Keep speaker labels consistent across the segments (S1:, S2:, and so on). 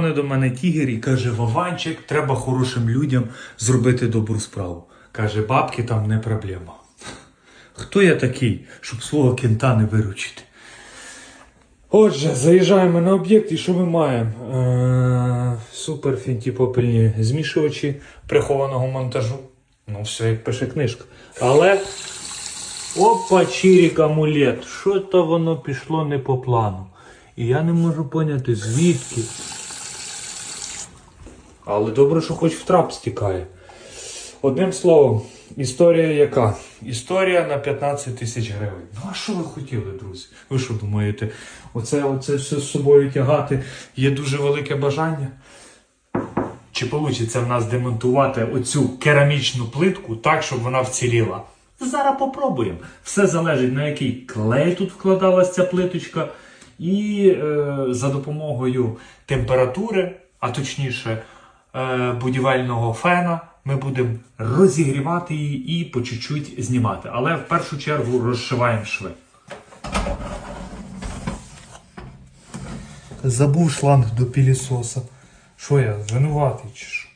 S1: До мене тігер і каже: Вованчик, треба хорошим людям зробити добру справу. Каже, бабки там не проблема. Хто я такий, щоб свого кента не виручити? Отже, заїжджаємо на об'єкт і що ми маємо? Е, супер фінтіпопельні змішувачі прихованого монтажу. Ну, все як пише книжка. Але. Опа, чирік амулет. Що то воно пішло не по плану. І я не можу поняти, звідки. Але добре, що хоч в трап стікає. Одним словом, історія яка? Історія на 15 тисяч гривень. Ну а що ви хотіли, друзі? Ви що думаєте? Оце, оце все з собою тягати є дуже велике бажання? Чи вийде в нас демонтувати оцю керамічну плитку так, щоб вона вціліла? Зараз попробуємо. Все залежить на який клей тут вкладалася ця плиточка, і е, за допомогою температури, а точніше будівельного фена, ми будемо розігрівати її і по чуть-чуть знімати. Але в першу чергу розшиваємо шви. Забув шланг до пілісоса. Що я, винуватий чи що?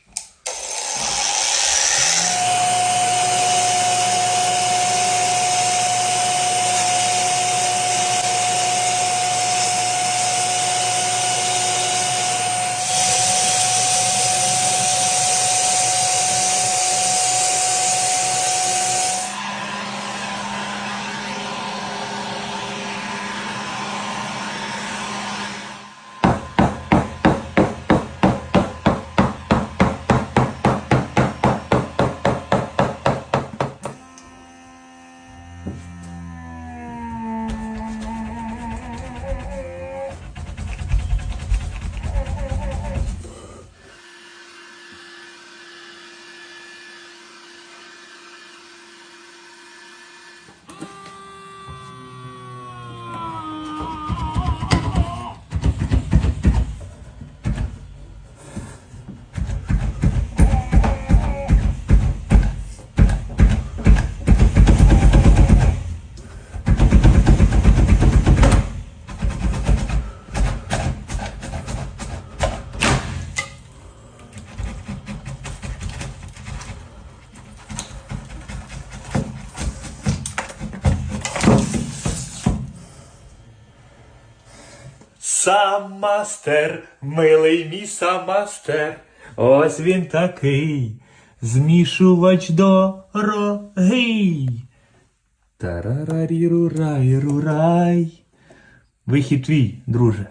S1: Сам мастер, милий мій сам мастер, ось він такий, змішувач дорогий. Тарарарірурай-рурай. Вихід твій, друже.